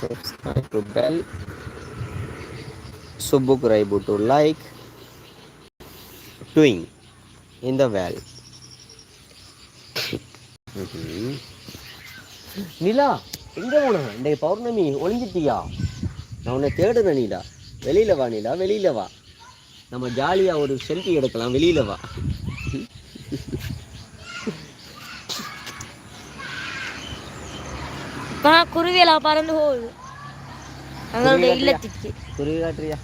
subscribe to bell. Subscribe to like. Doing in the well Nila mm-hmm. எங்க போன? இன்றைக்கு பௌர்ணமி ஒளிஞ்சிட்டியா? நான் உன்னை தேடுறேன் நீலா. வெளியில வா நீலா. வெளியில வா. நம்ம ஜாலியாக ஒரு செல்ஃபி எடுக்கலாம். வெளியில வா. இப்போ குருவியெல்லாம் பறந்து போகுது. எங்களுடைய இல்லத்துக்கு குருவி காட்டுறியா?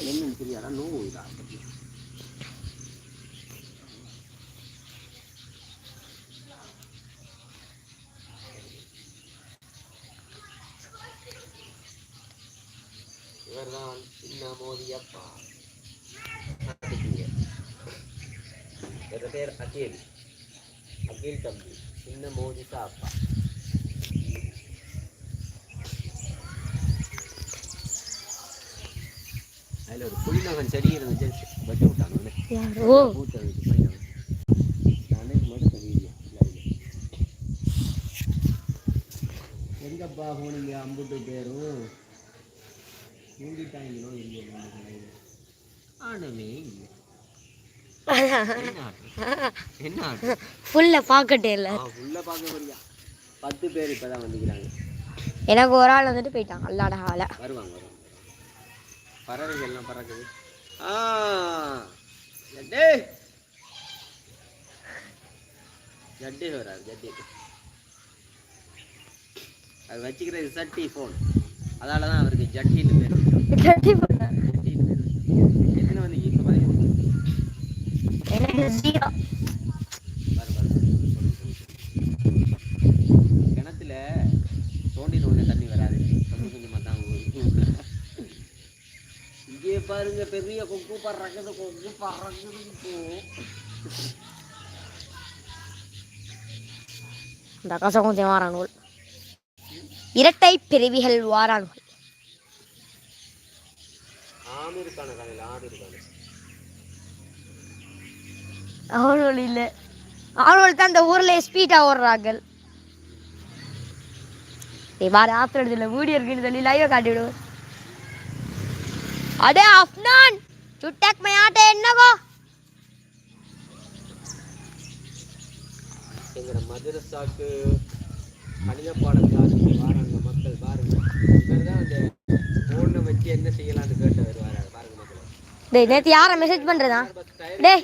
என்னன்னு தெரியாதா? நோவு இதா? இவர்தான் சின்ன மோதியப்பா. இவர் பேர் அகில் அகில் தம்பி சின்ன மோதிசா அப்பா அதில் ஒரு புளிநகன் செடி இருந்துச்சு வச்சு விட்டாங்க பூத்த வச்சு புளிநகன் அன்னைக்கு மட்டும் தெரியல எங்கப்பா போனீங்க அம்புட்டு பேரும் மூடிட்டாங்களோ எங்கே ஆனமே இல்லை என்ன? ஃபுல்லாக பார்க்கட்டே இல்லை. உள்ள பார்க்க போறியா பத்து பேர் இப்பதான் வந்துக்கிறாங்க எனக்கு ஒரு ஆள் வந்துட்டு போயிட்டான் அல்லாட ஆளை. வருவாங்க வருவாங்க. பறவைகள் எல்லாம் பறக்குது. ஆ ஜட்டே. ஜட்டே வராது ஜட்டே. அது வச்சுக்கிறது சட்டி ஃபோன் அதால தான் அவருக்கு ஜட்டின்னு பேர் கட்டி போட்டேன் ஜட்டின்னு பேர் எத்தனை வந்து இப்போ பதிமூணு எனக்கு ஜீரோ. கிணத்துல தோண்டி தோண்டி தண்ணி வராது கொஞ்சம் கொஞ்சமாக தான். இங்கே பாருங்க பெரிய கொக்கு பறக்குது கொக்கு பறக்குது. இந்த கசகுந்தே வாரானுகள் இரட்டை பிறவிகள் வாரானுகள் ஆமை இருக்கான காலையில் ஆடு இருக்கான அவர்கள் இல்லை. அவர்கள் தான் இந்த ஊரில் ஸ்பீட்டாக ஓடுறார்கள் ஏய் வார ஆத்திர எடுத்துல வீடியோ இருக்குன்னு சொல்லி லைவை காட்டி விடுவோம் அடே அஃப்னான் சுட்டாக் மை ஆட்டே என்னகோ எங்களோட மதுரசாக்கு கணித பாடம் கிளாஸுக்கு வராங்க மக்கள் பாருங்க. இவர் தான் அந்த ஃபோனை வச்சு என்ன செய்யலாம்னு கேட்டவர் வராங்க பாருங்க மக்கள். டேய் நேற்று யாரை மெசேஜ் பண்ணுறதா டேய்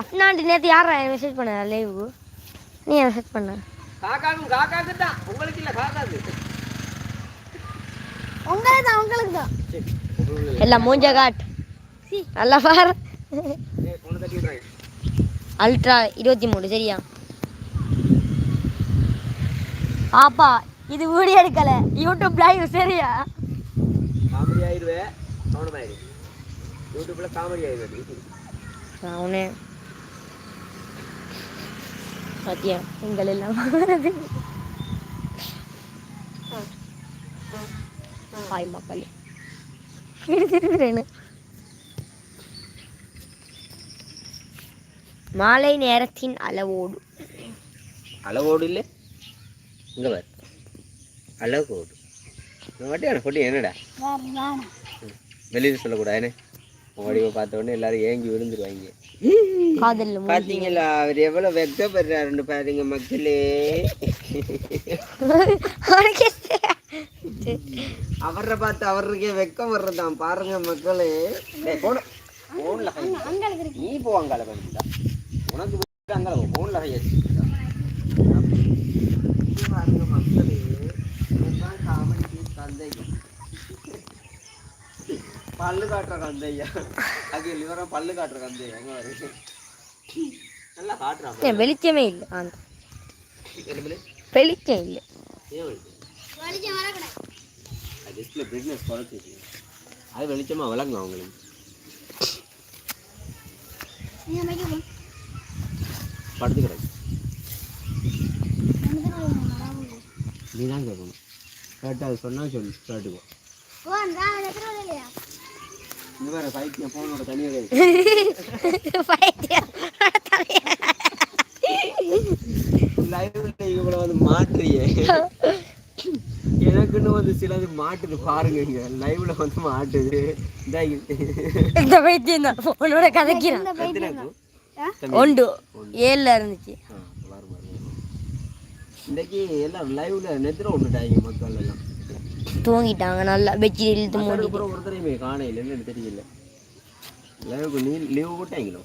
அஃப்னான்ட்டு நேற்று யாரை மெசேஜ் பண்ண லைவு நீ மெசேஜ் பண்ண? காக்காக்கும் காக்காக்கு தான். உங்களுக்கு இல்லை காக்காக்கு. உங்களுக்கு தான் உங்களுக்கு தான். எல்லாம் மூஞ்ச காட் நல்லா பாரு. அல்ட்ரா இருபத்தி மூணு சரியா? ஆப்பா இது வீடியோ எடுக்கல. யூடியூப் லைவ் சரியா? காமெடி ஆயிடுவே கவனமாயிரு யூடியூப்ல காமெடி ஆயிடுவே அவனே. பாத்தியா? உங்கள் எல்லாம் வருது. ஹாய் மக்களே திரும்புறேன்னு மாலை நேரத்தின் அளவோடு. அளவோடு இல்லை இங்கே பாரு. அளவோடு. நான் வட்டியான பொட்டி என்னடா? வெளியில் சொல்லக்கூடாது வடிவை பார்த்த உடனே எல்லாரும் ஏங்கி விழுந்துருவாங்க. பாத்தீங்களா? அவர் எவ்வளவு வெக்கப்படுறாருன்னு பாருங்க மக்களே. அவரை பார்த்து அவருக்கே வெக்கம் வர்றதாம். பாருங்க மக்களே. போன்ல. நீ போ அங்கால உனக்கு அங்கால போன்ல. பாருங்க மக்களே. இதுதான் காமெடி தந்தையா பல்லு காட்டுற கந்தையா அகில் இவரா பல்லு காட்டுற கந்தையா எங்க வருது நல்லா காட்டுறான் வெளிச்சமே இல்லை அந்த வெளிச்சம் இல்லை அது டிஸ்பிளே பிரைட்னஸ் குறைச்சிச்சு அது வெளிச்சமாக விளங்கும் அவங்களுக்கு படுத்து கிடக்கு நீ தான் கேட்கணும் கேட்டு அது சொன்னால் சொல்லு கேட்டுக்கோ இங்க வேற பைத்தியம் போனோட தனியா பைத்தியம் லைவ்ல வந்து மாற்றியே எனக்குன்னு வந்து சிலது மாட்டுது பாருங்க இங்க. லைவ்ல வந்து மாட்டுது. இந்த பைத்தியம் தான். உன்னோட கதைக்கிறேன். ஒன்று. ஏழில் இருந்துச்சு. இன்னைக்கு எல்லாம் லைவ்ல நெத்திர விட்டுட்டாங்க மக்கள் எல்லாம். தூங்கிட்டாங்க நல்லா பெட்ஷீட் இழுத்து மூடி ஒருத்தரையுமே காணையில் என்னன்னு தெரியல. லைவுக்கு நீ லீவு போட்டாங்களோ?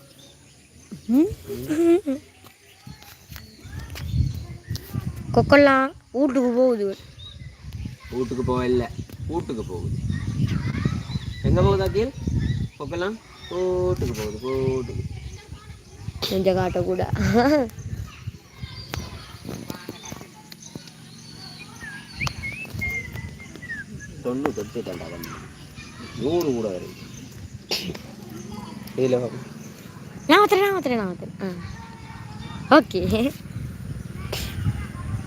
கொக்கெல்லாம் வீட்டுக்கு போகுது. வீட்டுக்கு போக இல்லை. வீட்டுக்கு போகுது. எங்க போகுது அக்கீல் பொக்கெல்லாம் வீட்டுக்கு போகுது வீட்டுக்கு. கொஞ்சம் காட்டக்கூட தொண்ணூறு தொட்டுட்டாண்டா வந்து நூறு கூட வரும் இதில் நான் மாத்திரேன் நான் மாத்திரேன் நான் மாத்திரேன் ஆ ஓகே